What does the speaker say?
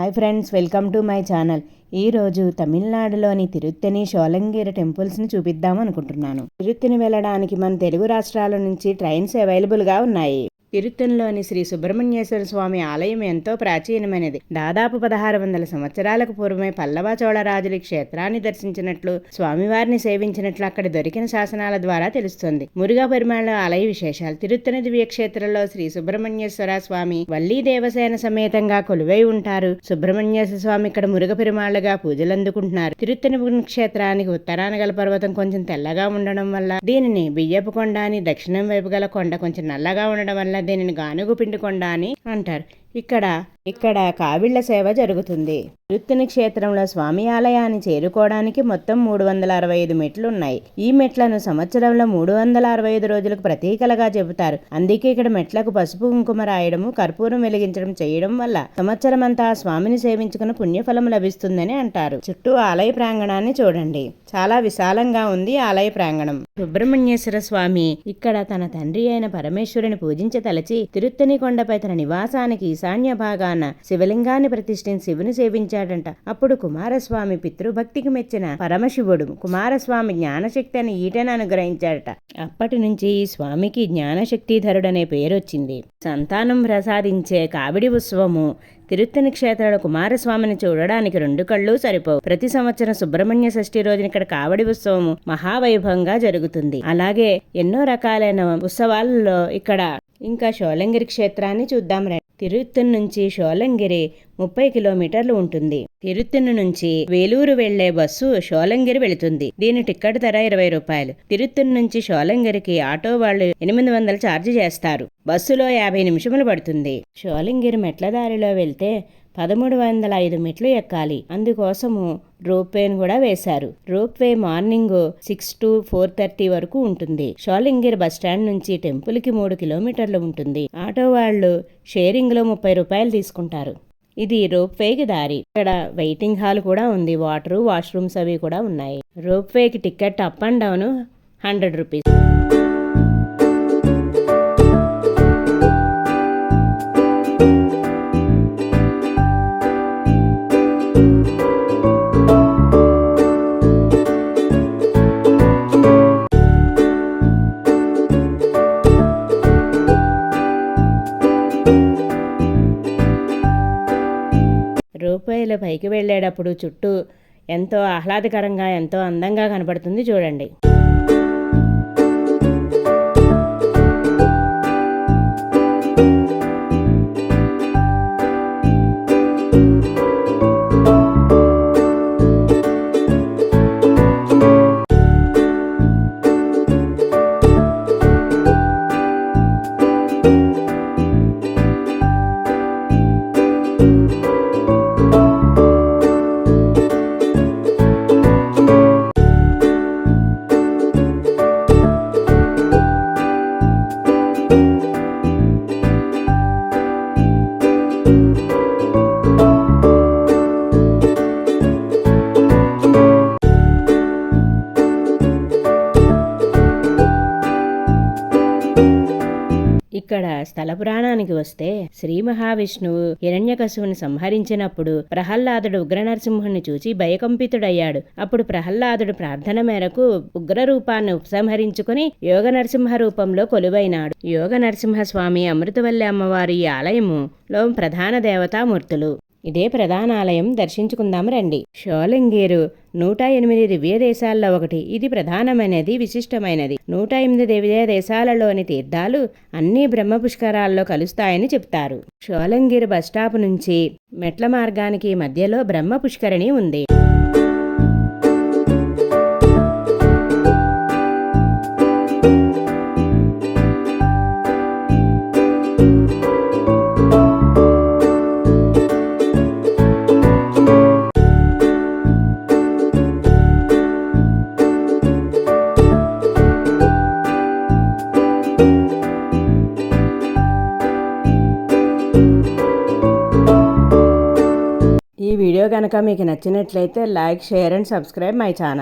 Hi friends welcome to my channel. ఈ రోజు తమిళనాడులోని తిరుత్తని షోలంగిరి టెంపుల్స్ని చూపిద్దాం అనుకుంటున్నాను. తిరుత్తని వెళ్ళడానికి మన తెలుగు రాష్ట్రాల నుంచి ట్రైన్స్ అవైలబుల్గా ఉన్నాయి. తిరుత్తనిలోని శ్రీ సుబ్రహ్మణ్యేశ్వర స్వామి ఆలయం ఎంతో ప్రాచీనమైనది. దాదాపు పదహారు వందల సంవత్సరాలకు పూర్వమే పల్లవ చోళరాజులు క్షేత్రాన్ని దర్శించినట్లు స్వామివారిని సేవించినట్లు అక్కడ దొరికిన శాసనాల ద్వారా తెలుస్తుంది. మురుగా పరిమాణ ఆలయ విశేషాలు తిరుత్తని దివ్యక్షేత్రంలో శ్రీ సుబ్రహ్మణ్యేశ్వర స్వామి వల్లీ దేవసేన సమేతంగా కొలువై ఉంటారు. సుబ్రహ్మణ్యేశ్వర స్వామి ఇక్కడ మురుగ పెరుమాళ్ళగా పూజలు అందుకుంటున్నారు. తిరుత్తని క్షేత్రానికి ఉత్తరాన గల పర్వతం కొంచెం తెల్లగా ఉండడం వల్ల దీనిని బియ్యపు కొండ అని దక్షిణం వైపు గల కొండ కొంచెం నల్లగా ఉండడం వల్ల దీనిని గానుగు పిండి కొండ అని అంటారు. ఇక్కడ ఇక్కడ కావిళ్ళ సేవ జరుగుతుంది. తిరుత్తని క్షేత్రంలో స్వామి ఆలయాన్ని చేరుకోవడానికి మొత్తం మూడు వందల అరవై ఐదు మెట్లు ఉన్నాయి ఈ మెట్లను సంవత్సరంలో మూడు వందల అరవై ఐదు రోజులకు ప్రతీకలుగా చెబుతారు. అందుకే ఇక్కడ మెట్లకు పసుపు కుంకుమ రాయడము కర్పూరం వెలిగించడం చేయడం వల్ల సంవత్సరం అంతా స్వామిని సేవించుకున్న పుణ్యఫలం లభిస్తుందని అంటారు. చుట్టూ ఆలయ ప్రాంగణాన్ని చూడండి. చాలా విశాలంగా ఉంది ఆలయ ప్రాంగణం. సుబ్రహ్మణ్యేశ్వర స్వామి ఇక్కడ తన తండ్రి అయిన పరమేశ్వరుని పూజించతలచి తిరుత్తని కొండపై తన నివాసానికి ఈశాన్య భాగాన శివలింగాన్ని ప్రతిష్ఠించి శివుని సేవించాడంట. అప్పుడు కుమారస్వామి పితృభక్తికి మెచ్చిన పరమశివుడు కుమారస్వామి జ్ఞానశక్తి అని ఈటను అనుగ్రహించాడట. అప్పటి నుంచి ఈ స్వామికి జ్ఞానశక్తిధరుడనే పేరొచ్చింది. సంతానం ప్రసాదించే కావిడి ఉత్సవము తిరుత్తని క్షేత్రాల కుమారస్వామిని చూడడానికి రెండు కళ్ళు సరిపోవు. ప్రతి సంవత్సరం సుబ్రహ్మణ్య షష్ఠి రోజున ఇక్కడ కావడి ఉత్సవము మహావైభవంగా జరుగుతుంది. అలాగే ఎన్నో రకాలైన ఉత్సవాలలో ఇక్కడ ఇంకా షోలంగిరి క్షేత్రాన్ని చూద్దాం రండి నుంచి షోలంగిరి ముప్పై కిలోమీటర్లు ఉంటుంది. తిరుత్తన్ నుంచి వేలూరు వెళ్ళే బస్సు షోలంగిరి వెళుతుంది. దీని టిక్కెట్ ధర ఇరవై రూపాయలు. తిరుత్తన్ నుంచి షోలంగిరికి ఆటో వాళ్ళు ఎనిమిది వందలు ఛార్జ్ చేస్తారు. బస్సులో యాభై నిమిషములు పడుతుంది. షోలంగిరి మెట్ల దారిలో వెళ్తే పదమూడు వందల ఐదు మెట్లు ఎక్కాలి. అందుకోసము రోప్వేను కూడా వేశారు. Ropeway morning six to four thirty వరకు ఉంటుంది. షాలింగిర్ బస్ స్టాండ్ నుంచి టెంపుల్కి మూడు కిలోమీటర్లు ఉంటుంది. ఆటో వాళ్ళు షేరింగ్లో ముప్పై రూపాయలు తీసుకుంటారు. ఇది రోప్వేకి దారి. ఇక్కడ వెయిటింగ్ హాల్ కూడా ఉంది. వాటర్ వాష్రూమ్స్ అవి కూడా ఉన్నాయి. రోప్వేకి ticket up and down hundred rupees. రూపాయల పైకి వెళ్ళేటప్పుడు చుట్టూ ఎంతో ఆహ్లాదకరంగా ఎంతో అందంగా కనపడుతుంది చూడండి. ఇక్కడ స్థల పురాణానికి వస్తే శ్రీ మహావిష్ణువు హిరణ్యకశువుని సంహరించినప్పుడు ప్రహ్లాదుడు ఉగ్రనరసింహుని చూచి భయకంపితుడయ్యాడు. అప్పుడు ప్రహ్లాదుడు ప్రార్థన మేరకు ఉగ్ర రూపాన్ని ఉపసంహరించుకుని యోగ నరసింహ రూపంలో కొలువైనాడు. యోగ నరసింహస్వామి అమృతవల్లి అమ్మవారి ఈ ఆలయములో ప్రధాన దేవతామూర్తులు. ఇదే ప్రధాన ఆలయం దర్శించుకుందాం రండి. షోలింగేరు నూట ఎనిమిది దివ్య దేశాల్లో ఒకటి. ఇది ప్రధానమైనది విశిష్టమైనది. నూట ఎనిమిది దివ్య దేశాలలోని తీర్థాలు అన్ని బ్రహ్మ పుష్కరాల్లో కలుస్తాయని చెప్తారు. షోలంగిరి బస్టాప్ నుంచి మెట్ల మార్గానికి మధ్యలో బ్రహ్మ పుష్కరిణి ఉంది. ఈ వీడియో కనుక మీకు నచ్చినట్లయితే like share and subscribe my channel.